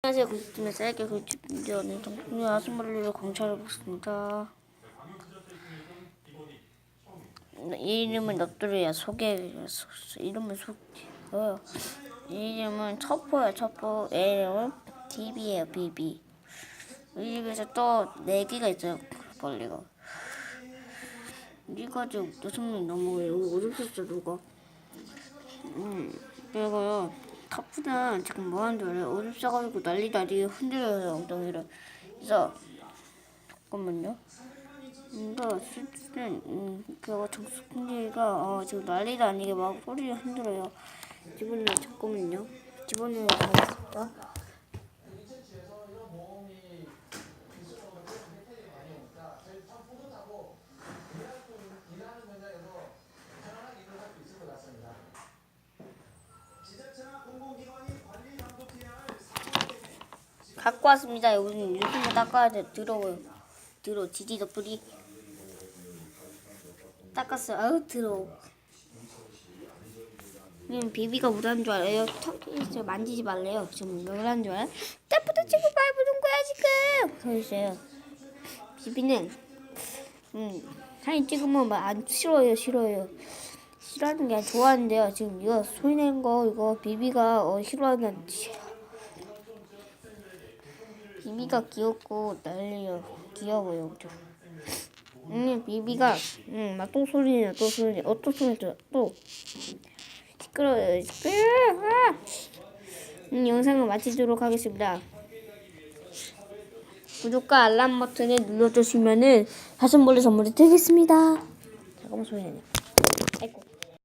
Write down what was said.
안녕하세요. 구독팀의 쌀게 구독인데 오늘 동풍이 아스머리를 공차해 보겠습니다. 이 이름은 넛들이야 소개 이름은 소개요. 이 이름은 첩보야 첩보. 얘 이름은 비비예요 비비. 이 집에서 또네 개가 있어요 벌리가. 이거 좀 요즘은 너무 어렵었어 누가. 음 그리고요. 터프는 지금 뭐 하는 줄 알아요? 오줌 싸가지고 난리 난리 흔들어요 엉덩이를. 그래서 잠깐만요. 이거 실제는 음, 그거 정수풍기가 어, 지금 난리 나니게 막 소리를 흔들어요. 집어넣어 잠깐만요. 집어넣어 가겠습니다 갖고 왔습니다. 여기는 유튜브 닦아야 돼. 더러워요. 더러워. 지지도 뿌리. 닦았어요. 아유 더러워. 음, 비비가 물한 줄 알아요. 있어요. 만지지 말래요. 지금 물한 줄 알아요? 나부터 지금 밟는 거야 지금. 서 있어요. 비비는 음 사진 찍으면 막안 싫어요 싫어요. 싫어하는 게 좋아하는데요. 지금 이거 소리 내는 거 이거 비비가 어, 싫어하는 비비가 귀엽고 난리요. 귀여워요. 좀. 음, 비비가 음, 막똥 소리나 또 소리 어떤 소리 들어 또 시끄러워요. 시끄러워. 아! 음, 영상을 마치도록 하겠습니다. 구독과 알람 버튼을 눌러주시면은 사슴벌레 선물이 되겠습니다. 잠깐만 소리 내네.